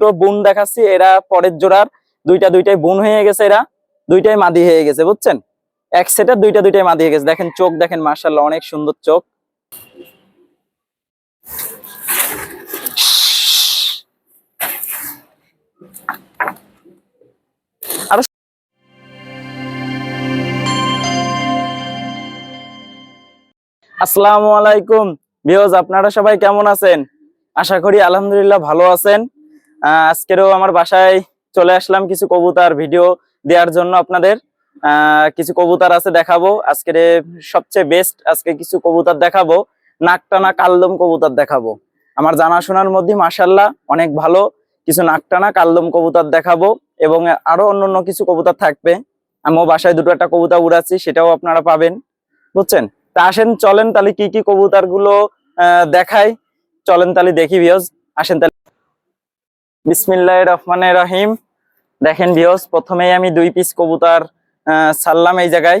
দুটো বোন দেখাচ্ছি, এরা পরের জোড়ার। দুইটা দুইটাই বোন হয়ে গেছে এরা, দুইটাই মাদি হয়ে গেছে, বুঝছেন? এক সেটের দুইটা দুইটাই মাদি হয়ে গেছে। দেখেন চোখ, দেখেন মার্শাল্লাহ অনেক সুন্দর চোখ। আসসালামু আলাইকুম। ভিউজ আপনারা সবাই কেমন আছেন? আশা করি আলহামদুলিল্লাহ ভালো আছেন। আজকেরও আমার বাসায় চলে আসলাম কিছু কবুতার ভিডিও দেওয়ার জন্য আপনাদের। কিছু কবুতার আছে দেখাবো। আজকের সবচেয়ে বেস্ট আজকে কিছু কবুতার দেখাবো। নাকটানা কালদম কবুতার দেখাবো। আমার জানাশোনার মধ্যে মাসাল্লাহ অনেক ভালো। কিছু নাকটানা কালদম কবুতার দেখাবো এবং আরও অন্যান্য কিছু কবুতার থাকবে। আমিও বাসায় দুটো একটা কবুতর উড়াচ্ছি, সেটাও আপনারা পাবেন। বুঝছেন? তা আসেন, চলেন তাহলে কি কি কবুতারগুলো দেখাই। চলেন তাহলে দেখি ভিওজ আসেন বিসমিল্লাহ রহমান রহিম। দেখেন ভিওজ প্রথমেই আমি দুই পিস কবুতার ছাড়লাম এই জায়গায়।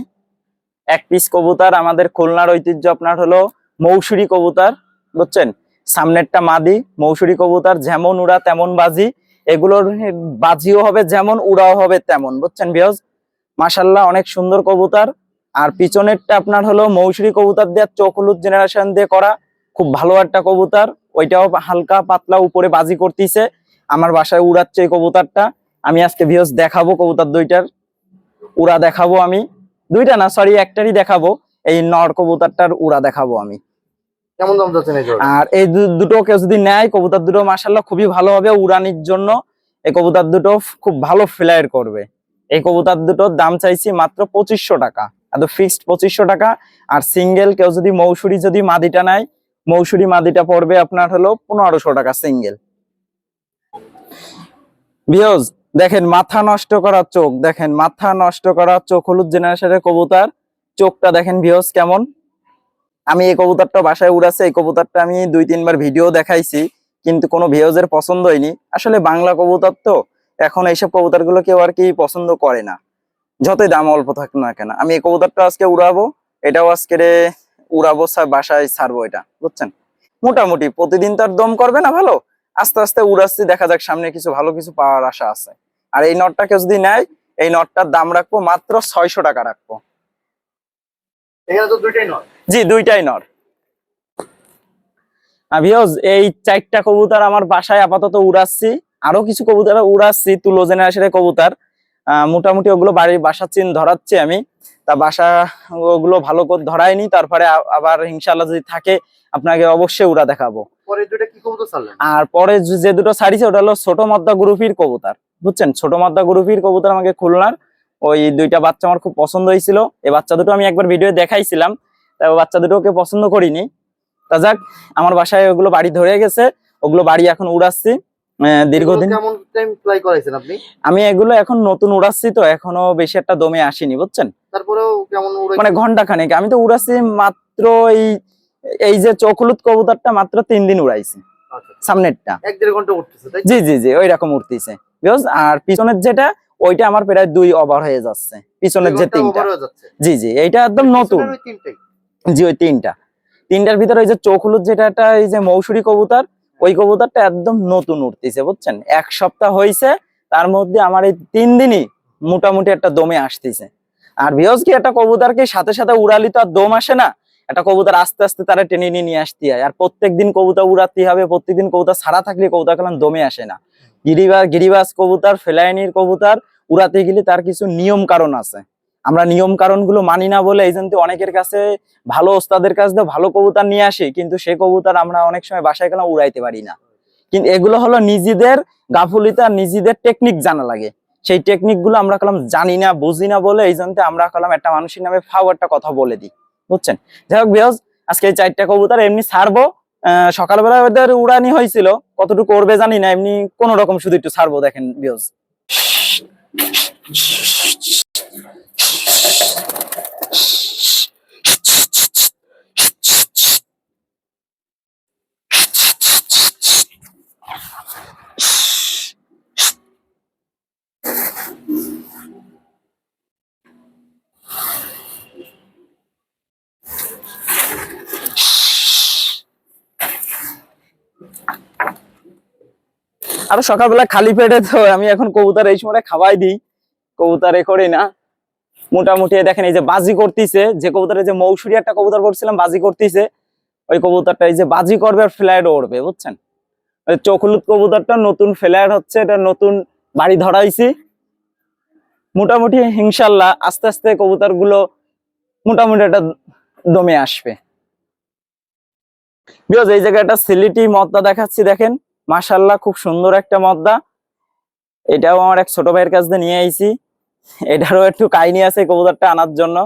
এক পিস কবুতার, আমাদের খুলনার ঐতিহ্য আপনার হলো মৌসুরি কবুতার, বুঝছেন? সামনেরটা মাদি, মৌসুরি কবুতার, যেমন উড়া তেমন বাজি। এগুলোর বাজিও হবে যেমন, উড়াও হবে তেমন, বুঝছেন ভিওজ মাসাল্লাহ অনেক সুন্দর কবুতার। আর পিছনেরটা আপনার হলো মৌসুরি কবুতার দিয়ে চোখ হলুদ জেনারেশন দিয়ে করা। খুব ভালো একটা কবুতার, ওইটাও হালকা পাতলা উপরে বাজি করতেছে। আমার বাসায় উড়াচ্ছে এই কবুতরটা। আমি আজকে ভিউজ দেখাবো কবুতর দুইটার। উড়া দেখাবো আমি। দুইটা না সরি একটারই দেখাবো। এই নর কবুতরটার উড়া দেখাবো আমি। কেমন দাম জোড়া? আর এই দুটো কেউ যদি নেয় কবুতর দুটো মাসাল্লাহ খুবই ভালো হবে উড়ানির জন্য। এই কবুতর দুটো খুব ভালো ফ্লায়ার করবে। এই কবুতর দুটোর দাম চাইছি মাত্র পঁচিশশো টাকা। এত ফিক্সড পঁচিশশো টাকা। আর সিঙ্গেল কেউ যদি মৌসুরি যদি মাদিটা নেয় মৌসুরি মাদিটা পড়বে আপনার হলো পনেরোশো টাকা সিঙ্গেল ভিওজ দেখেন মাথা নষ্ট করা চোখ, দেখেন মাথা নষ্ট করা চোখ, হলুদ জেনারেশনের কবুতর। চোখটা দেখেন ভিওজ কেমন? আমি এই কবুতরটা বাসায় উড়াছে, এই কবুতরটা আমি দুই, তিনবার ভিডিও দেখাইছি, কিন্তু কোনো ভিউজের পছন্দ হয়নি। আসলে বাংলা কবুতর তো, এখন এইসব কবুতরগুলো কেউ আর কি পছন্দ করে না। যতই দাম অল্প থাক না কেন, আমি এই কবুতরটা আজকে উড়াবো, এটাও আজকে উড়াবো বাসায় ছাড়বো এটা, বুঝছেন? মোটামুটি, প্রতিদিন তার দম করবে না ভালো? আস্তে আস্তে উড়াচ্ছি দেখা যাক সামনে কিছু ভালো কিছু পাওয়ার আশা আছে। আর এই নটটাকে যদি নেয় এই নটটার দাম রাখব মাত্র ছয়শো টাকা রাখব। জি দুইটাই নর এই চারটা কবুতর আমার বাসায় আপাতত উড়াচ্ছি। আরও কিছু কবুতর উড়াচ্ছি তুলো জেনারেশনের কবুতর। আহ, মোটামুটি ওগুলো বাড়ির বাসা চিন ধরাচ্ছি আমি। তা বাসা ওগুলো ভালো করে ধরাইনি তারপরে আবার ইনশাল্লাহ যদি থাকে আপনাকে অবশ্যই উড়া দেখাবো। পরে দুইটা কি কবুতর ছাড়লেন? আর পরে যে- দুটো ছাড়িছে ওটা হলো ছোট মদ্দা গ্রুপির কবুতর বুঝছেন? ছোট মদ্দা গ্রুপির কবুতর আমাকে খুলনার। ওই দুইটা বাচ্চা আমার খুব পছন্দ হয়েছিল। এই বাচ্চা দুটো আমি একবার ভিডিও দেখাইছিলাম তা ওই বাচ্চা দুটোকে পছন্দ করিনি। তা যাক আমার বাসায় ওগুলো বাড়ি ধরে গেছে ওগুলো বাড়ি এখন উড়াচ্ছি দীর্ঘদিন। কেমন টাইম ফ্লাই করাইছেন আপনি? আমি এগুলো এখন নতুন উড়াচ্ছি তো এখনও বেশি একটা দমে আসিনি বুঝছেন? তারপরেও কেমন মানে ঘণ্টা খানেক আমি তো উড়াচ্ছি মাত্র এই এই যে চকলুত কবুতরটা মাত্র তিন দিন উড়াইছি। আচ্ছা। সামনেরটা। এক দেড় ঘণ্টা উঠতেছে জি জি জি ওই রকম উঠতেছে আর পিছনের যেটা ওইটা আমার প্রায় দুই ওভার হয়ে যাচ্ছে। পিছনের যে তিনটা। জি জি এইটা একদম নতুন। জি ওই তিনটা। তিনটার ভিতরে ওই যে চোখ হলুদ যেটা এই যে মৌসুরি কবুতর ওই কবুতরটা একদম নতুন উঠতেছে বুঝছেন? এক সপ্তাহ হয়েছে তার মধ্যে আমার এই তিন দিনই মোটামুটি একটা দমে আসতেছে। আর বিহজ কি একটা কবুতরকে সাথে সাথে উড়ালি তো আর দম আসে না একটা কবুতর আস্তে আস্তে তারা টেনে নিয়ে আসতে হয়। আর প্রত্যেক দিন কবুতর উড়াতে হবে, প্রত্যেকদিন কবুতর ছাড়া থাকলে কবুতর কেমন দমে আসে না। গিরিবাজ গিরিবাজ কবুতর, ফেলাইনির কবুতর উড়াতে গেলে তার কিছু নিয়ম কারণ আছে। আমরা নিয়ম কারণগুলো মানি না বলে এই জন্য অনেকের কাছে ভালো ওস্তাদের কাছ দিয়ে ভালো কবুতর নিয়ে আসি, কিন্তু সে কবুতর আমরা অনেক সময় বাসায় গেলাম উড়াইতে পারি না। কিন্তু এগুলো হলো নিজেদের গাফুলিতে নিজেদের টেকনিক জানা লাগে। সেই টেকনিকগুলো আমরা কলাম জানি না, বুঝি না বলে এই জন্য আমরা কলাম একটা মানুষের নামে ফাও একটা কথা বলে দিই। বুঝছেন? যাই হোক বিহজ আজকে এই চারটা কবুতর এমনি ছাড়বো। সকালবেলা ওদের উড়ানি হয়েছিল। কতটুকু করবে জানি না, এমনি কোন রকম শুধু একটু ছাড়বো দেখেন বিহজ আরও সকালবেলা খালি পেটে তো আমি এখন কবুতর এই সময় খাওয়াই দিই। কবুতর এ করি না। মোটামুটি দেখেন এই যে বাজি করতেছে, যে কবুতরের যে মৌসুরি একটা কবুতর করছিলাম, বাজি করতেছে। ওই কবুতরটা এই যে বাজি করবে আর ফ্লাইট উড়বে বুঝছেন? ওই চোখ কবুতরটা নতুন ফ্লাইট হচ্ছে, এটা নতুন বাড়ি ধরাইছি। মোটামুটি ইনশাল্লাহ আস্তে আস্তে কবুতরগুলো মোটামুটি একটা দমে আসবে। বিকজ এই জায়গায় একটা সিলিটি মদ্দা দেখাচ্ছি, দেখেন। মাশাল্লাহ খুব সুন্দর একটা মদ্দা। এটাও আমার এক ছোট ভাইয়ের কাছ নিয়ে আইছি। এটারও একটু কাহিনী আছে কবুতরটা আনার জন্য।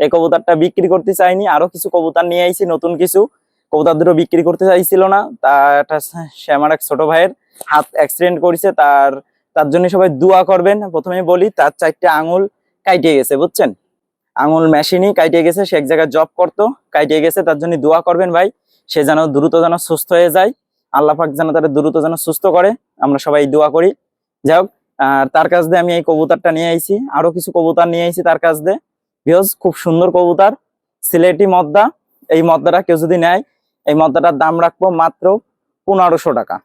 এই কবুতরটা বিক্রি করতে চাইনি আরও কিছু কবুতর নিয়ে আইছি, নতুন কিছু। কবুতর দুটো বিক্রি করতে চাইছিল না। তা একটা সে আমার এক ছোট ভাইয়ের হাত অ্যাক্সিডেন্ট করেছে, তার তার জন্য সবাই দোয়া করবেন। প্রথমে বলি, তার চারটে আঙুল কাইটে গেছে, বুঝছেন? আঙুল মেশিনই কাইটে গেছে, সে এক জায়গায় জব করতো, কাইটে গেছে, তার জন্য দোয়া করবেন ভাই। সে যেন দ্রুত যেন সুস্থ হয়ে যায়। আল্লাহ পাক যেন তারা দ্রুত যেন সুস্থ করে আমরা সবাই দোয়া করি। যাই হোক আর তার কাছ দিয়ে আমি এই কবুতারটা নিয়ে আইছি। আরও কিছু কবুতার নিয়ে আইছি তার কাছ দিয়ে। বিহজ খুব সুন্দর কবুতার সিলেটি মদ্দা। এই মদ্দাটা কেউ যদি নেয় এই মদ্দাটার দাম রাখব মাত্র পনেরোশো টাকা।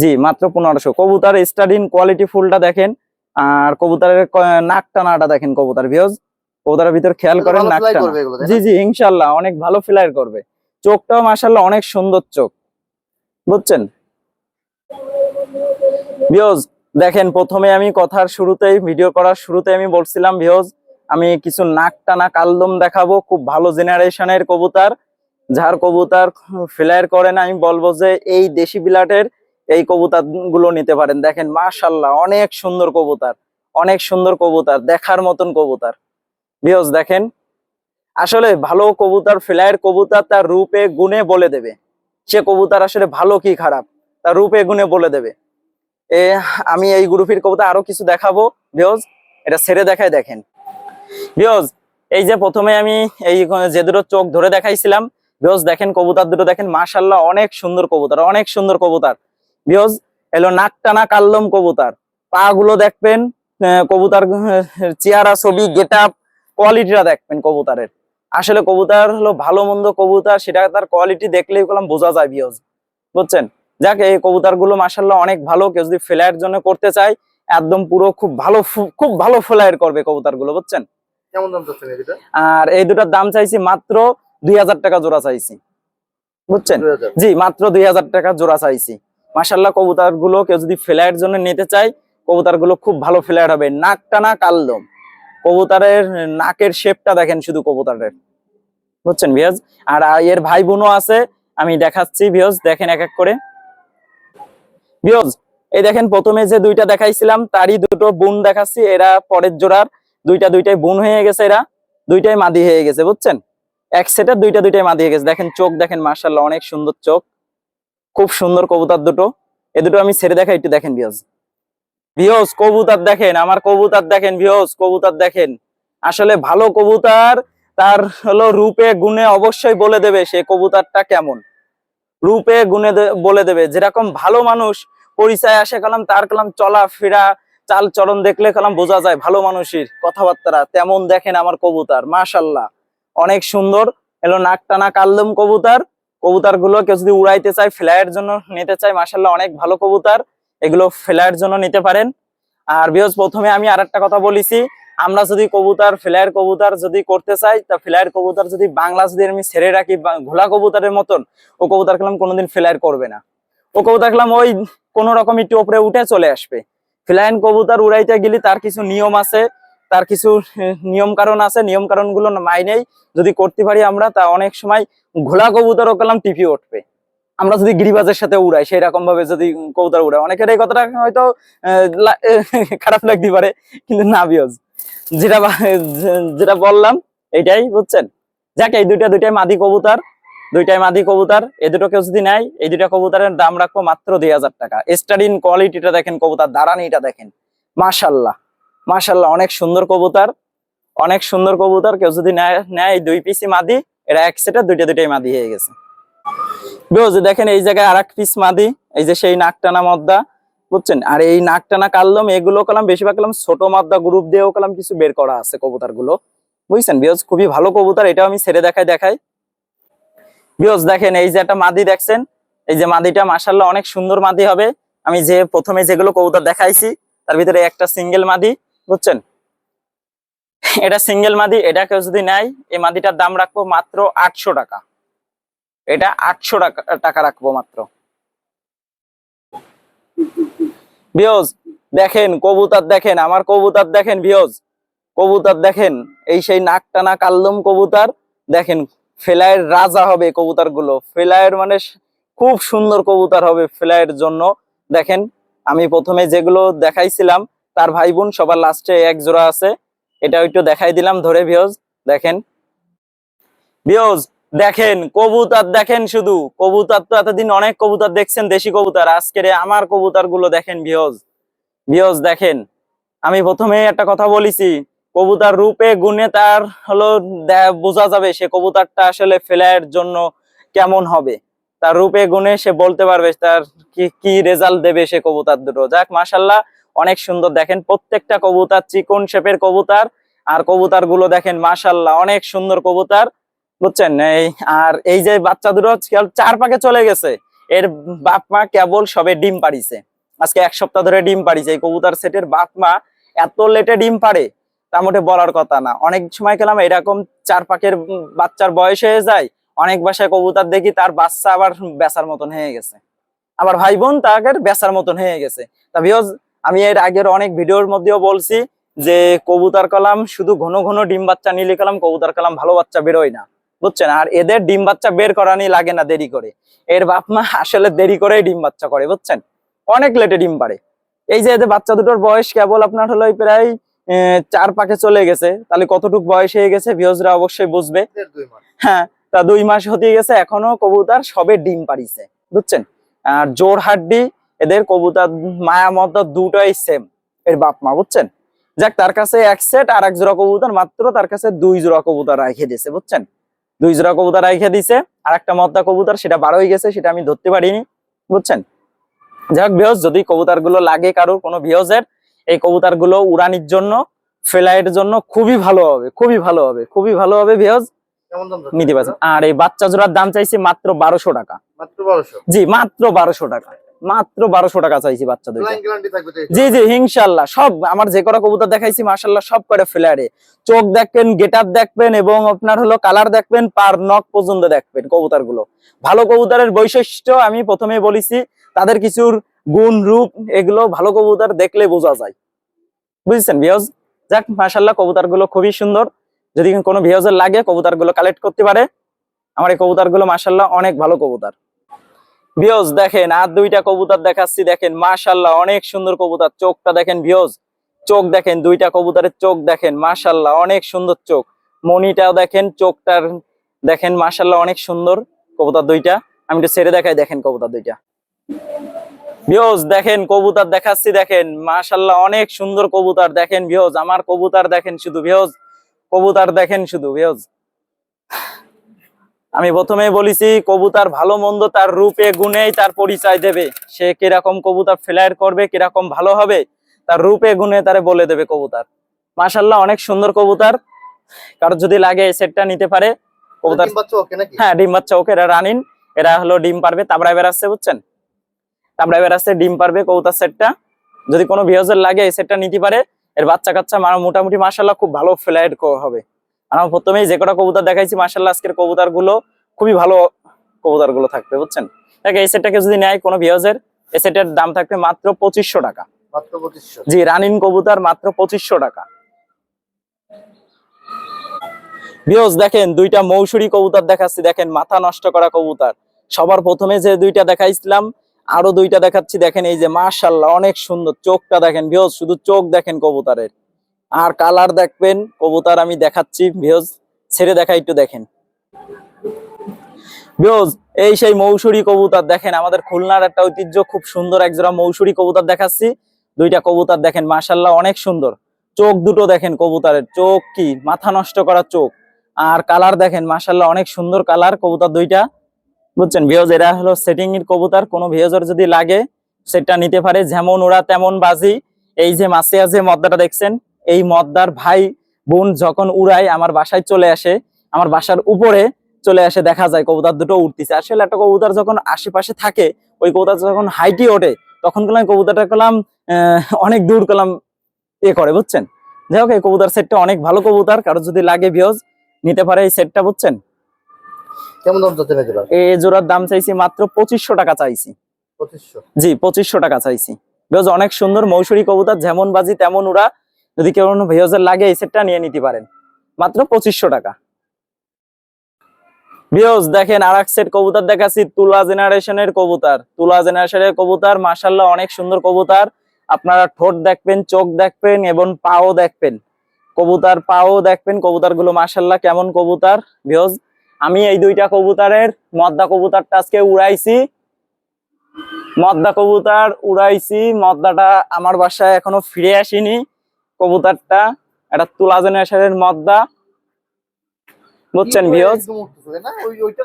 জি মাত্র পনেরোশো। কবুতার স্টাডিন কোয়ালিটি ফুলটা দেখেন আর কবুতারের নাক টানাটা দেখেন কবুতার। ভিউজ কবুতরের ভিতর খেয়াল করেন নাক টানা? জি জি ইনশাল্লাহ অনেক ভালো ফ্লায়ার করবে। চোখটাও মাশাল্লাহ অনেক সুন্দর চোখ। বুঝছেন? ভিউজ, দেখেন, প্রথমে আমি কথার শুরুতেই ভিডিও করার শুরুতে আমি বলছিলাম, ভিউজ, আমি কিছু নাক টানা কালদম দেখাবো, খুব ভালো জেনারেশনের কবুতর। যার কবুতর ফ্লায়ার করে না, আমি বলব যে এই দেশি বিলাটের এই কবুতরগুলো নিতে পারেন। দেখেন মাশাল্লাহ অনেক সুন্দর কবুতর, অনেক সুন্দর কবুতর, দেখার মতন কবুতর। ভিউজ, দেখেন, আসলে ভালো কবুতর ফ্লায়ার কবুতর তার রূপে, গুণে বলে দেবে। সে কবুতর আসলে ভালো কি খারাপ? তার রূপে গুণে বলে দেবে। এ, আমি এই গ্রুপের কবুতর আরও কিছু দেখাবো। ভিওজ এটা ছেড়ে দেখায় দেখেন। ভিওজ এই যে প্রথমে আমি এই যে দুটো চোখ ধরে দেখাইছিলাম। ভিওজ দেখেন কবুতর দুটো, দেখেন মাশাল্লাহ অনেক সুন্দর কবুতর, অনেক সুন্দর কবুতর। ভিওজ এলো নাক টানা কাল্লম কবুতর। পা গুলো দেখবেন কবুতর চেহারা, ছবি, গেট আপ, কোয়ালিটিটা দেখবেন কবুতরের। আসলে কবুতর হলো ভালো মন্দ কবুতর সেটা তার কোয়ালিটি দেখলেই কলম বোঝা যায় ভিওজ বুঝছেন? যাক এই কবুতরগুলো মাসাল্লাহ অনেক ভালো কেউ যদি ফ্লাইয়ের জন্য করতে চায় একদম পুরো খুব ভালো খুব ভালো ফ্লাইয়ের করবে কবুতরগুলো বুঝছেন আর এই দুটার দাম চাইছি মাত্র দুই হাজার টাকা জোড়া চাইছি। বুঝছেন? জি মাত্র দুই হাজার টাকা জোড়া চাইছি। মাসাল্লাহ কবুতরগুলো কেউ যদি ফ্লাইয়ের জন্য নিতে চায় কবুতরগুলো খুব ভালো ফ্লাইয়ার হবে নাক টানা কালদম কবুতরের নাকের শেপটা দেখেন শুধু কবুতরের। বুঝছেন ভিয়াজ আর এর ভাই বোনও আছে। আমি দেখাচ্ছি ভিওজ দেখেন এক এক করে। ভিওজ এই দেখেন প্রথমে যে দুইটা দেখাইছিলাম, তারই দুটো বোন দেখাচ্ছি, এরা পরের জোড়ার। দুইটা দুইটাই বোন হয়ে গেছে এরা, দুইটাই মাদি হয়ে গেছে, বুঝছেন? এক সেটের দুইটা দুইটাই মাদি হয়ে গেছে। দেখেন চোখ, দেখেন মার্শাল্লাহ অনেক সুন্দর চোখ। খুব সুন্দর কবুতর দুটো। এ দুটো আমি ছেড়ে দেখা একটু দেখেন ভিওজ ভিওজ কবুতার দেখেন, আমার কবুতার দেখেন ভিওজ কবুতর দেখেন। আসলে ভালো কবুতার, তার হলো রূপে গুণে অবশ্যই বলে দেবে সে কবুতারটা কেমন। রূপে গুণে বলে দেবে। যেরকম ভালো মানুষ, পরিচয় আসে কালাম, তার কালাম চলা ফেরা চাল চরণ দেখলে কালাম বোঝা যায় ভালো মানুষের কথাবার্তা তেমন দেখেন আমার কবুতর, মাশাল্লাহ। অনেক সুন্দর, এলো নাক টানা কাল্লম কবুতার। কবুতারগুলো কেউ যদি উড়াইতে চায়, ফ্লাইয়ের জন্য নিতে চায়, মাশাল্লাহ, অনেক ভালো কবুতর। এগুলো ফ্লাইয়ের জন্য নিতে পারেন। আর বিহজ প্রথমে আমি আর একটা কথা বলেছি, আমরা যদি কবুতার ফ্লাইয়ের কবুতার যদি করতে চাই, তা ফ্লাইয়ের কবুতার যদি বাংলা যদি আমি ছেড়ে রাখি ঘোলা কবুতারের মতন, ও কবুতর খেলাম কোনোদিন ফ্লাইয়ার করবে না। ও কবুতর খেলাম ওই কোন রকম একটু উপরে উঠে চলে আসবে। ফ্লাইন কবুতার উড়াইতে গেলে তার কিছু নিয়ম আছে, তার কিছু নিয়ম কারণ আছে নিয়ম কারণগুলো মাইনেই যদি করতে পারি আমরা, তা অনেক সময় ঘোলা কবুতর ও কালাম টিপি উঠবে। আমরা যদি গিরিবাজের সাথে উড়াই সেই রকম ভাবে যদি কবুতর উড়াই, অনেকের এই কথাটা হয়তো খারাপ লাগতে পারে, কিন্তু না বিয়জ। যেটা যেটা বললাম, এটাই বুঝছেন? যাক, এই দুইটা, দুইটাই মাদি কবুতর, দুইটাই মাদি কবুতর এই দুটো কেউ যদি নেয়, এই দুইটা কবুতরের দাম রাখব মাত্র দুই হাজার টাকা। স্টাডিন কোয়ালিটিটা দেখেন, কবুতর দাঁড়ানিটা দেখেন। মাশাল্লাহ মাশাল্লাহ, অনেক সুন্দর কবুতর, অনেক সুন্দর কবুতর, কেউ যদি নেয় নেয় দুই পিসি মাদি, এরা এক সেটা দুইটা, দুইটাই মাদি হয়ে গেছে। দেখেন এই জায়গায় আর এক পিস মাদি, এই যে সেই নাকটানা মদ্দা, বুঝছেন? আর এই নাকটানা কালদম এগুলো কলাম বেশিরভাগ কলাম ছোট মাদ্দা গ্রুপ দিয়েও কলাম কিছু বের করা আছে কবুতারগুলো বুঝছেন? বিয়জ খুবই ভালো কবুতর, এটাও আমি ছেড়ে দেখাই দেখাই। বিয়জ দেখেন এই যে একটা মাদি দেখছেন? এই যে মাদিটা মাসাল্লাহ অনেক সুন্দর মাদি হবে। আমি যে প্রথমে যেগুলো কবুতর দেখাইছি, তার ভিতরে একটা সিঙ্গেল মাদি, বুঝছেন? এটা সিঙ্গেল মাদি, এটা কেউ যদি নেয়, এই মাদিটার দাম রাখব মাত্র আটশো টাকা। এটা আটশো টাকা রাখব মাত্র। বিয়জ দেখেন, কবুতর দেখেন, আমার কবুতর দেখেন বিয়জ কবুতর দেখেন, এই সেই নাক টানা কাল্লম কবুতর। দেখেন ফেলায়ের রাজা হবে কবুতরগুলো ফেলায়ের মানে খুব সুন্দর কবুতর হবে ফেলায়ের জন্য। দেখেন, আমি প্রথমে যেগুলো দেখাইছিলাম, তার ভাই বোন সবার লাস্টে এক জোড়া আছে। এটা একটু দেখাই দিলাম ধরে, ভিওজ। দেখেন। ভিওজ দেখেন, কবুতর দেখেন শুধু। কবুতর তো এতদিন অনেক কবুতর দেখছেন, দেশি কবুতর। আজকের আমার কবুতরগুলো দেখেন ভিওজ ভিওজ দেখেন। আমি প্রথমে একটা কথা বলেছি, কবুতর রূপে, গুণে তার হলো বোঝা যাবে সে কবুতরটা আসলে ফ্লাইয়ের জন্য কেমন হবে। তার রূপে, গুণে সে বলতে পারবে তার কি কি রেজাল্ট দেবে সে কবুতর দুটো। যাক মাসাল্লাহ অনেক সুন্দর। দেখেন, প্রত্যেকটা কবুতর চিকন শেপের কবুতর, আর কবুতরগুলো দেখেন মাসাল্লাহ অনেক সুন্দর কবুতর। বুঝছেন? এই আর এই যে বাচ্চা দুটো কেবল চার পাকে চলে গেছে। এর বাপ মা কেবল সবে ডিম পাড়িছে আজকে এক সপ্তাহ ধরে ডিম পাড়িছে এই কবুতর সেটের বাপ মা এত লেটে ডিম পাড়ে, তা মোটে বলার কথা না। অনেক সময় গেলাম এরকম চার পাকের বাচ্চার বয়স হয়ে যায়, অনেক বাসায় কবুতর দেখি তার বাচ্চা আবার বেচার মতন হয়ে গেছে। আবার ভাই বোন তাকে বেচার মতন হয়ে গেছে। তা ভিউজ আমি এর আগের অনেক ভিডিওর মধ্যেও বলছি যে কবুতর কলাম শুধু ঘন ঘন ডিম বাচ্চা নিলে কলাম, কবুতর কলাম ভালো বাচ্চা বেরোয় না। বুঝছেন? আর এদের ডিম বাচ্চা বের করানি লাগে না দেরি করে। এর বাপ মা আসলে দেরি করেই ডিম বাচ্চা করে বুঝছেন? অনেক লেটে ডিম পারে এই যে এদের বাচ্চা দুটোর বয়স কেবল আপনার হলো প্রায় চার পাকে চলে গেছে। তাহলে কতটুক বয়স হয়ে গেছে? ভিউজরা অবশ্যই বুঝবে। হ্যাঁ তা দুই মাস হতে গেছে এখনও কবুতর সবে ডিম পারিছে বুঝছেন? আর জোর হাড্ডি এদের কবুতর মায়া মদ্দা দুটোই সেম এর বাপ মা বুঝছেন? যাক তার কাছে এক সেট আর এক জোড়া কবুতর মাত্র তার কাছে দুই জোড়া কবুতর রেখে দিয়েছে বুঝছেন? দুই জোড়া কবুতর রেখে দিছে। আর একটা মদ্দা কবুতর সেটা বারো হয়ে গেছে সেটা আমি ধরতে পারিনি। বুঝছেন? যাই হোক ভিওজ যদি কবুতরগুলো লাগে কারোর কোনো ভিওজের এই কবুতরগুলো উড়ানির জন্য ফ্লাইটের জন্য খুবই ভালো হবে খুবই ভালো হবে খুবই ভালো হবে ভিওজ নিতে পারছেন। আর এই বাচ্চা জোড়ার দাম চাইছি মাত্র বারোশো টাকা। মাত্র বারোশো? জি মাত্র বারোশো টাকা। মাত্র বারোশো টাকা চাইছি বাচ্চা দুইটা জি জি ইনশাল্লাহ। সব আমার যে কটা কবুতর দেখাইছি মাশাল্লাহ সব করে ফ্ল্যারে চোখ দেখবেন গেট আপ দেখবেন এবং আপনার হলো কালার দেখবেন পার নখ পর্যন্ত দেখবেন কবুতরগুলো ভালো কবুতরের বৈশিষ্ট্য আমি প্রথমে বলেছি তাদের কিছুর গুণ রূপ এগুলো ভালো কবুতর দেখলে বোঝা যায়। বুঝছেন ভিওজ যাক মাশাল্লাহ কবুতরগুলো খুবই সুন্দর। যদি কোনো ভিওজের লাগে কবুতরগুলো কালেক্ট করতে পারে। আমার এই কবুতরগুলো মাশাল্লাহ অনেক ভালো কবুতর। ভিওজ দেখেন, আর দুইটা কবুতর দেখাচ্ছি, দেখেন মাশাল্লাহ অনেক সুন্দর কবুতর, চোখটা দেখেন ভিওজ চোখ দেখেন, দুইটা কবুতরের চোখ দেখেন মাশাল্লাহ অনেক সুন্দর চোখ, মনিটাও দেখেন, চোখটার দেখেন মাশাল্লাহ অনেক সুন্দর কবুতর দুইটা, আমি একটু ছেড়ে দেখাই, দেখেন কবুতর দুইটা। ভিওজ দেখেন, কবুতর দেখাচ্ছি, দেখেন মাশাল্লাহ অনেক সুন্দর কবুতর, দেখেন ভিওজ আমার কবুতর দেখেন শুধু ভিওজ কবুতর দেখেন শুধু ভিওজ আমি প্রথমে বলেছি কবুতার ভালো মন্দ তার রূপে গুণেই তার পরিচয় দেবে। সে কীরকম কবুতার ফ্লায়ার করবে কীরকম ভালো হবে তার রূপে গুণে তারে বলে দেবে কবুতার। মাশাল্লাহ অনেক সুন্দর কবুতার। কারোর যদি লাগে এই সেটটা নিতে পারে কবুতর হ্যাঁ ডিম বাচ্চা ওকে এরা রানিন এরা হলো ডিম পারবে তাবড়ায় বেড়াচ্ছে বুঝছেন? তাবড়ায় বেড়াচ্ছে ডিম পারবে কবুতর সেটটা। যদি কোনো ভিউজের লাগে এই সেটটা নিতে পারে এর বাচ্চা কাচ্চা মোটামুটি মাশাল্লাহ খুব ভালো ফ্লাইট হবে। আমার প্রথমেই যে কটা কবুতর দেখাইছি মাশাল্লাহ আজকের কবুতরগুলো খুবই ভালো কবুতরগুলো থাকবে বুঝছেন? দেখ এই সেটটাকে যদি নেয় কোনো ভিউজের এই সেটের দাম থাকবে মাত্র পঁচিশশো টাকা। মাত্র পঁচিশশো। জি রানিন কবুতর মাত্র পঁচিশশো টাকা। বিয়স দেখেন দুইটা মৌসুরি কবুতর দেখাচ্ছি। দেখেন মাথা নষ্ট করা কবুতর। সবার প্রথমে যে দুইটা দেখাইছিলাম আরও দুইটা দেখাচ্ছি। দেখেন এই যে মাশাল্লাহ অনেক সুন্দর চোখটা দেখেন। বিয়স শুধু চোখ দেখেন কবুতরের। আর কালার দেখবেন, কবুতর আমি দেখাচ্ছি বিয়স ছেড়ে দেখা একটু দেখেন। বিয়স এই সেই মৌসুরি কবুতর দেখেন, আমাদের খুলনার একটা ঐতিহ্য, খুব সুন্দর একজোড়া মৌসুরি কবুতর দেখাচ্ছি। দুইটা কবুতর দেখেন মাশাল্লাহ অনেক সুন্দর। চোখ দুটো দেখেন কবুতরের, চোখ কি, মাথা নষ্ট করা চোখ। আর কালার দেখেন মাশাল্লাহ অনেক সুন্দর কালার কবুতর দুইটা। বুঝছেন ভিওজ এরা হলো সেটিং এর কবুতর, কোনো ভিওজের যদি লাগে সেটা নিতে পারে। যেমন ওরা তেমন বাজি, এই যে মাসিয়া যে মদ্দাটা দেখছেন এই মদ্দার ভাই বোন যখন উড়ায় আমার বাসায় চলে আসে আমার বাসার উপরে চলে আসে দেখা যায় কবুতর দুটো উঠতেছে আসলে একটা কবুতর যখন আশেপাশে থাকে ওই কবুতর যখন হাইটি ওঠে তখন করলাম কবুতরটা করলাম অনেক দূর করলাম এ করে বুঝছেন? যাই হোক এই কবুতর সেটটা অনেক ভালো কবুতর কারও যদি লাগে ভিওজ নিতে পারে এই সেটটা বুঝছেন? কেমন দাম যাচ্ছে এই জোড়ার? দাম চাইছি মাত্র পঁচিশশো টাকা চাইছি। জি পঁচিশশো টাকা চাইছি। ভিওজ অনেক সুন্দর মৌসুরী কবুতর যেমন বাজি তেমন উড়া। যদি কেউ ভিওজের লাগে এই সেটটা নিয়ে নিতে পারেন। মাত্র পঁচিশশো টাকা। ভিওজ দেখেন আর এক সেট কবুতর দেখাচ্ছি, তুলা জেনারেশনের কবুতার। তুলা জেনারেশনের কবুতার মাসাল্লাহ অনেক সুন্দর কবুতার। আপনারা ঠোঁট দেখবেন, চোখ দেখবেন এবং পাও দেখবেন। কবুতর পাও দেখবেন কবুতরগুলো মাসাল্লাহ কেমন কবুতার। ভিওজ আমি এই দুইটা কবুতারের মদ্দা কবুতারটা আজকে উড়াইছি। মদ্দা কবুতার উড়াইছি, মদ্দাটা আমার বাসায় এখনও ফিরে আসেনি। কবুতরটা এটা তুলা জেনারেশনের মদ্দা। বুঝছেন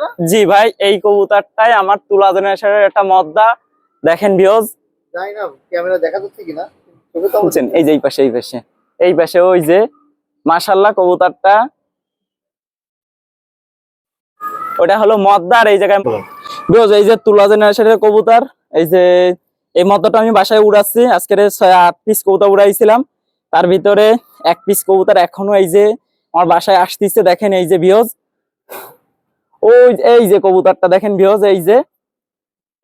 না? জি ভাই এই কবুতরটাই আমার তুলা জেনারেশনের একটা মদ্দা। দেখেন ভিওজ জানি না ক্যামেরা দেখা যাচ্ছে কিনা বুঝছেন এই যে এই পাশে এই পাশে। এই পাশে ওই যে মাশাল্লাহ কবুতরটা। ওটা হলো মদ্দা আর এই জায়গায় এই যে তুলা জেনারেশনের কবুতর। এই যে এই মদ্দাটা আমি বাসায় উড়াচ্ছি। আজকের ছয় আট পিস কবুতর উড়াইছিলাম। তার ভিতরে এক পিস কবুতর এখনও এই যে আমার বাসায় আসতেছে, দেখেন এই যে ভিওজ ওই এই যে কবুতরটা, দেখেন ভিওজ এই যে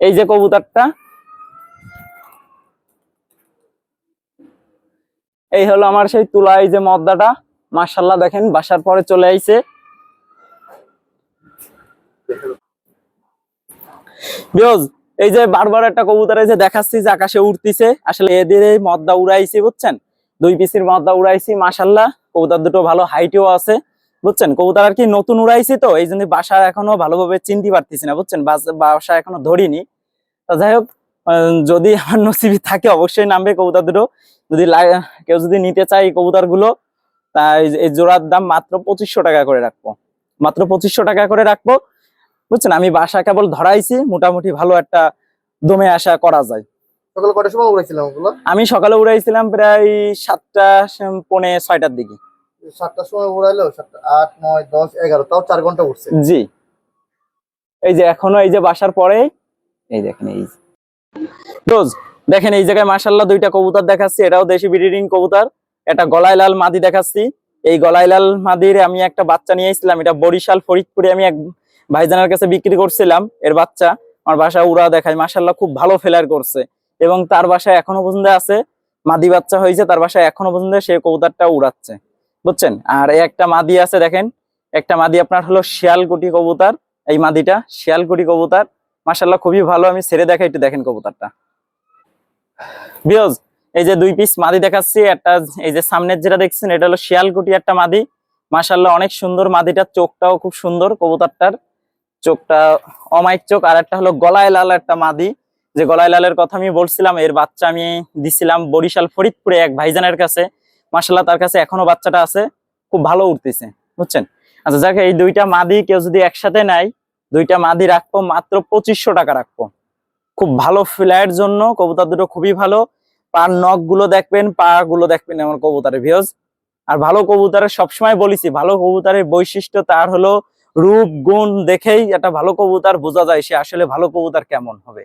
এই যে কবুতরটা। এই হলো আমার সেই তুলা, এই যে মদ্দাটা। মার্শাল্লাহ দেখেন, বাসার পরে চলে আইছে। এই যে বারবার একটা কবুতর এই যে দেখাচ্ছি যে আকাশে উঠতিছে আসলে এদের এই মদ্দা উড়াইছে, বুঝছেন? দুই পিসির মদ্দা উড়াইছি মাশাল্লাহ কবুতর দুটো ভালো হাইটেও আছে। বুঝছেন? কবুতর আর কি নতুন উড়াইছি তো, এই জন্য বাসা এখনও ভালোভাবে চিনতে পারতেছি না, বুঝছেন? বাসা এখনও ধরিনি। তা যাই হোক যদি আমার নসিবি থাকে, অবশ্যই নামবে কবুতর দুটো। যদি কেউ যদি নিতে চায় এই কবুতরগুলো তা এই- জোড়ার দাম মাত্র পঁচিশশো টাকা করে রাখব। মাত্র পঁচিশশো টাকা করে রাখব। বুঝছেন? আমি বাসা কেবল ধরাইছি, মোটামুটি ভালো একটা দমে আশা করা যায়। সকাল কটার সময় উড়াইছিলাম ওগুলো? আমি সকালে উড়াইছিলাম প্রায় সাতটা পৌনে ছয়টার দিকে। সাতটার সময় উড়াইলো সাতটা আট নয় দশ এগারো তাও চার ঘণ্টা উঠছে জি। এই যে এখনও এই যে বাসার পরে এই দেখেন এই। রোজ দেখেন এই জায়গায় মাসাল্লাহ দুইটা কবুতর দেখাচ্ছি এটাও দেশি ব্রিডিং কবুতর। এটা গলায় লাল মাদি দেখাচ্ছি। এই গলায় লাল মাদির আমি একটা বাচ্চা নিয়ে এসেছিলাম এটা বরিশাল ফরিদপুরে আমি এক ভাইজানের কাছে বিক্রি করছিলাম এর বাচ্চা। আমার বাসা উড়া দেখায় মাসাল্লাহ খুব ভালো ফেলার করছে। এবং তার বাসায় এখনও পর্যন্ত আছে। মাদি বাচ্চা হয়েছে, তার বাসায় এখনও পর্যন্ত সে কবুতরটা উড়াচ্ছে। বুঝছেন? আর একটা মাদি আছে, দেখেন। একটা মাদি আপনার হলো শিয়ালকুটি কবুতর। এই মাদিটা শিয়ালকুটি কবুতর। মাসাল্লাহ খুবই ভালো। আমি ছেড়ে দেখা একটু দেখেন কবুতরটা। বিয়জ এই যে দুই পিস মাদি দেখাচ্ছি। একটা এই যে সামনের যেটা দেখছেন, এটা হলো শিয়ালকুটি একটা মাদি। মাসাল্লাহ অনেক সুন্দর মাদিটার চোখটাও খুব সুন্দর কবুতরটার। চোখটা অমাইক চোখ। আর একটা হলো গলায় লাল একটা মাদি। যে গলায় লালের কথা আমি বলছিলাম, এর বাচ্চা আমি দিছিলাম বরিশাল ফরিদপুরে এক ভাইজানের কাছে। মাসাল্লাহ তার কাছে এখনও বাচ্চাটা আছে। খুব ভালো উঠতেছে বুঝছেন? আচ্ছা যাক, এই দুইটা মাদি কেউ যদি একসাথে নেয়, দুইটা মাদি রাখব, মাত্র পঁচিশশো টাকা রাখব। খুব ভালো ফ্লাইয়ের জন্য, কবুতর দুটো খুবই ভালো। পার নখগুলো দেখবেন পা গুলো দেখবেন আমার কবুতরের ভিওজ আর ভালো কবুতরের, সবসময় বলেছি, ভালো কবুতরের বৈশিষ্ট্য তার হলো রূপ, গুণ দেখেই একটা ভালো কবুতর বোঝা যায়, সে আসলে ভালো কবুতর কেমন হবে।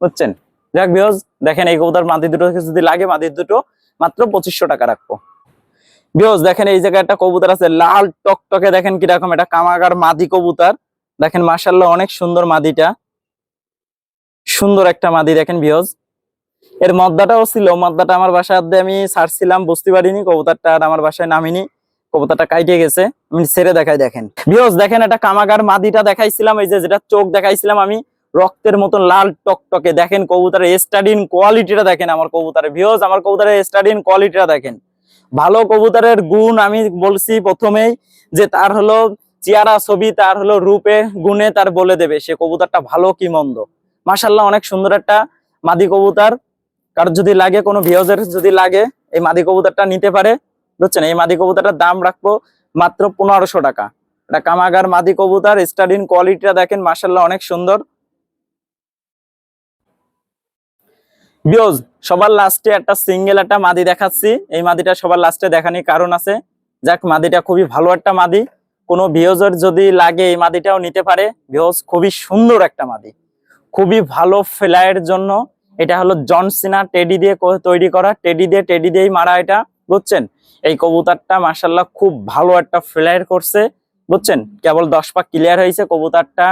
বুঝছেন? যাক বিহজ দেখেন এই কবুতর মাদি দুটো যদি লাগে, মাদি দুটো মাত্র পঁচিশশো টাকা রাখব। বিয়স দেখেন এই জায়গায় একটা কবুতর আছে, লাল টকটকে দেখেন কীরকম, এটা কামাগার মাদি কবুতর। দেখেন মাসাল্লাহ অনেক সুন্দর মাদিটা। সুন্দর একটা মাদি, দেখেন বিয়স এর মদ্দাটাও ছিল, মদ্দাটা আমার বাসায় আদ্যে আমি ছাড়ছিলাম, বুঝতে পারিনি, কবুতরটা আর আমার বাসায় নামিনি। কবুতরটা কাইটে গেছে, আমি ছেড়ে দেখাই, দেখেন। বিয়স দেখেন একটা কামাগার মাদিটা দেখাইছিলাম, এই যে যেটা চোখ দেখাইছিলাম আমি রক্তের মতন লাল টকটকে দেখেন কবুতরের স্টাডিন কোয়ালিটিটা দেখেন আমার কবুতরের। ভিওজ আমার কবুতরের স্টাডিন কোয়ালিটিটা দেখেন। ভালো কবুতরের গুণ আমি বলছি প্রথমেই যে তার হলো চেহারা ছবি, তার হলো রূপে গুণে তার বলে দেবে সে কবুতরটা ভালো কি মন্দ। মাসাল্লাহ অনেক সুন্দর একটা মাদি কবুতর। কারোর যদি লাগে, কোনো ভিওজের যদি লাগে, এই মাদি কবুতরটা নিতে পারে। বুঝছেন? এই মাদি কবুতরটার দাম রাখব মাত্র পনেরোশো টাকা। এটা কামাগার মাদি কবুতর স্টাডিন কোয়ালিটিটা দেখেন মাসাল্লাহ অনেক সুন্দর। বিয়জ সবার লাস্টে একটা সিঙ্গেল একটা মাদি দেখাচ্ছি। এই মাদিটা সবার লাস্টে দেখানির কারণ আছে। যাক, মাদিটা খুবই ভালো একটা মাদি। কোনো ভিওজের যদি লাগে এই মাদিটাও নিতে পারে। ভিওজ খুবই সুন্দর একটা মাদি। খুবই ভালো ফ্লাইয়ের জন্য। এটা হলো জনসিনা টেডি দিয়ে তৈরি করা। টেডি দিয়ে টেডি দিয়েই মারা এটা। বুঝছেন? এই কবুতরটা মাসাল্লাহ খুব ভালো একটা ফ্লায়ার করছে। বুঝছেন? কেবল দশ পাক ক্লিয়ার হয়েছে কবুতরটা।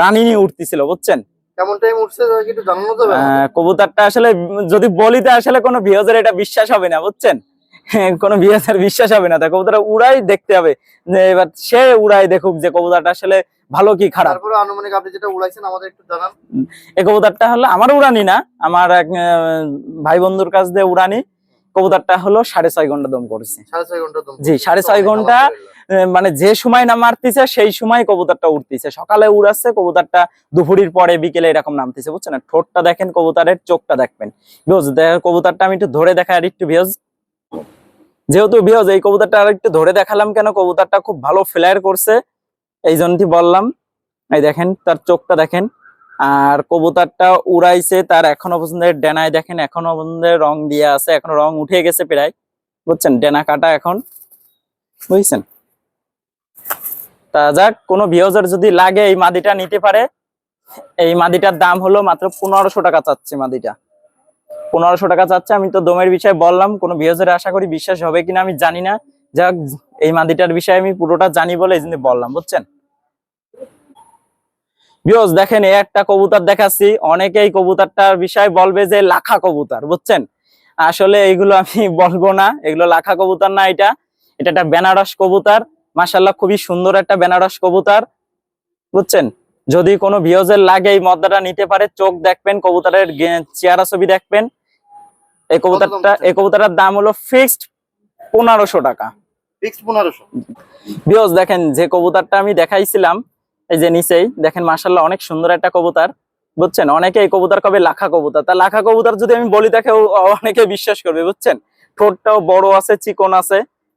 রানিনি উঠতেছিল, বুঝছেন? কেমন টাইম উঠছে একটু জানানো যাবে কবুতরটা আসলে যদি বলিতে আসলে কোনো ভিউজের এটা বিশ্বাস হবে না বুঝছেন? কোনো ভিউজের বিশ্বাস হবে না। তা কবুতরটা উড়াই দেখতে হবে। এবার সে উড়াই দেখুক যে কবুতরটা আসলে ভালো কি খারাপ। তারপরে আনুমানিক আপনি যেটা উড়াইছেন আমাদের একটু জানান। এই কবুতরটা হলো আমার উড়ানি না আমার এক ভাই বন্ধুর কাছ দিয়ে উড়ানি। কবুতরটা হলো সাড়ে ছয় ঘণ্টা দম করেছে। সাড়ে ছয় ঘণ্টা জি, সাড়ে ছয় ঘণ্টা। মানে যে সময় না মারতেছে, সেই সময় কবুতরটা উঠতেছে সকালে উড়াচ্ছে, কবুতরটা দুপুরের পরে বিকেলে এরকম নামতেছে, বুঝছেন? ঠোঁটটা দেখেন, কবুতরের চোখটা দেখবেন। ভিউজ কবুতরটা আমি একটু ধরে দেখাই আর একটু ভিউজ। যেহেতু, ভিউজ, এই কবুতরটা আর একটু ধরে দেখালাম কেন? কবুতরটা খুব ভালো ফ্লেয়ার করছে, এই জন্যই বললাম। এই দেখেন, তার চোখটা দেখেন। আর কবুতরটা উড়াইছে, তার এখনও পর্যন্ত ডেনায় দেখেন, এখনও পর্যন্ত রং দিয়ে আছে, এখনও রং উঠে গেছে প্রায়, বুঝছেন? ডেনা কাটা এখন, বুঝছেন? তা যাক, কোনো ভিউজার যদি লাগে এই মাদিটা নিতে পারে। এই মাদিটার দাম হলো মাত্র পনেরোশো টাকা চাচ্ছে মাদিটা। পনেরোশো টাকা চাচ্ছে, আমি তো দমের বিষয়ে বললাম, কোনো ভিউজার আশা করি বিশ্বাস হবে কিনা আমি জানি না। যাক, এই মাদিটার বিষয়ে আমি পুরোটা জানি বলে এই জন্য বললাম, বুঝছেন? ভিউজ দেখেন, এই একটা কবুতর দেখাচ্ছি। অনেকে এই কবুতরটার বিষয়ে বলবে যে লাখা কবুতর, বুঝছেন? আসলে এগুলো আমি বলব না, এগুলো লাখা কবুতর না এটা। এটা একটা বেনারস কবুতর। মাসাল্লাহ খুবই সুন্দর একটা বেনারস কবুতর বুঝছেন? যদি কোনো ভিওজের লাগে এই মদ্দাটা নিতে পারে চোখ দেখবেন কবুতরের চেহারা ছবি দেখবেন। এই কবুতরটা এই কবুতরের দাম হলো ফিক্সড পনেরোশো টাকা। ভিওজ দেখেন যে কবুতরটা আমি দেখাইছিলাম এই যে নিচেই দেখেন মাসাল্লাহ অনেক সুন্দর একটা কবুতর বুঝছেন? অনেকে এই কবুতর কবে লাখা কবুতর তা লাখা কবুতর যদি আমি বলি তাকে অনেকে বিশ্বাস করবে বুঝছেন? ঠোঁটটাও বড় আছে চিকন আছে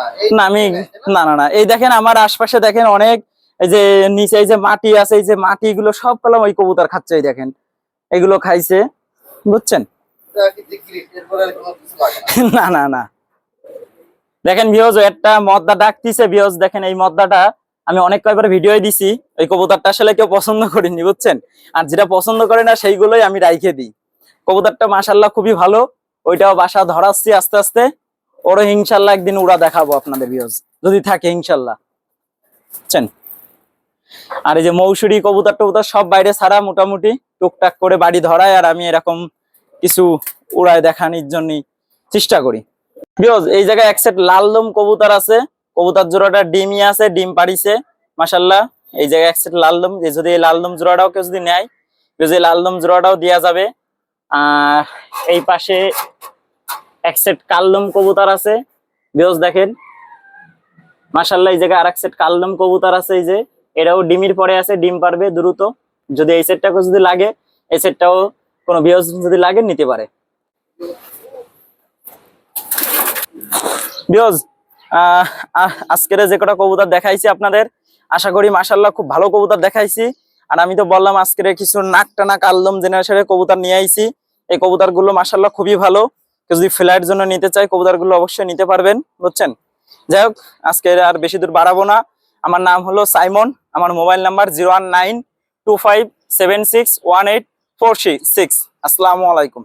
না। এই না আমি না না না। এই দেখেন আমার আশপাশে দেখেন অনেক এই যে নিচে এই যে মাটি আছে এই যে মাটি গুলো সব কলম ওই কবুতর খাচ্ছে এই দেখেন। এগুলো খাইছে। বুঝছেন? এটা কি গিফট এরপরে আর কোনো কিছু লাগে না। না না না। দেখেন ভিওজ একটা মদ্দা ডাকতিছে ভিওজ দেখেন এই মদ্দাটা। আমি অনেক কয়েকবার ভিডিও দিছি ওই কবুতরটা আসলে কেউ পছন্দ করেনি বুঝছেন? আর যেটা পছন্দ করে না সেইগুলোই আমি রাইখে দিই। কবুতরটা মাসাল্লাহ খুবই ভালো ওইটাও বাসা ধরাচ্ছি আস্তে আস্তে। ওরও ইনশাল্লাহ একদিন উড়া দেখাবো আপনাদের ভিওজ যদি থাকে, ইনশাল্লাহ। বুঝছেন? আর এই যে মৌসুরি কবুতর টবুতর সব বাইরে ছাড়া মোটামুটি টুকটাক করে বাড়ি ধরায় আর আমি এরকম কিছু উড়ায় দেখানোর জন্য চেষ্টা করি। বিকজ এই জায়গায় এক সেট লাল দম কবুতর আছে। কবুতর জোড়াটা ডিমই আছে, ডিম পাড়িছে। মাসাল্লাহ এই জায়গায় এক সেট লাল যে যদি এই লাল জোড়াটাও কেউ যদি নেয়, যদি এই লাল জোড়াটাও দেওয়া যাবে, আহ, এই পাশে এক সেট কবুতর আছে। বিকজ দেখেন। মাসাল্লাহ এই জায়গায় আর এক সেট কালদম কবুতর আছে এই যে। এটাও ডিমির পরে আছে, ডিম পারবে দ্রুত। যদি এই সেটটাকে যদি লাগে, এই সেটটাও কোনো বিহজ যদি লাগে, নিতে পারে। বিয়জ আজকের যে কটা কবুতর দেখাইছি আপনাদের, আশা করি মাসাল্লাহ খুব ভালো কবুতর দেখাইছি। আর আমি তো বললাম আজকের কিছু নাক টানা কালদম জেনারেশনের কবুতর নিয়ে আইছি। এই কবুতরগুলো মাসাল্লাহ খুবই ভালো। যদি ফ্লাইট জন্য নিতে চায় কবুতরগুলো অবশ্যই নিতে পারবেন, বুঝছেন? যাই হোক, আজকে আর বেশি দূর বাড়াবো না। আমার নাম হলো সাইমন, আমার mobile number zero one nine two five seven six one eight four six. আসসালামু আলাইকুম।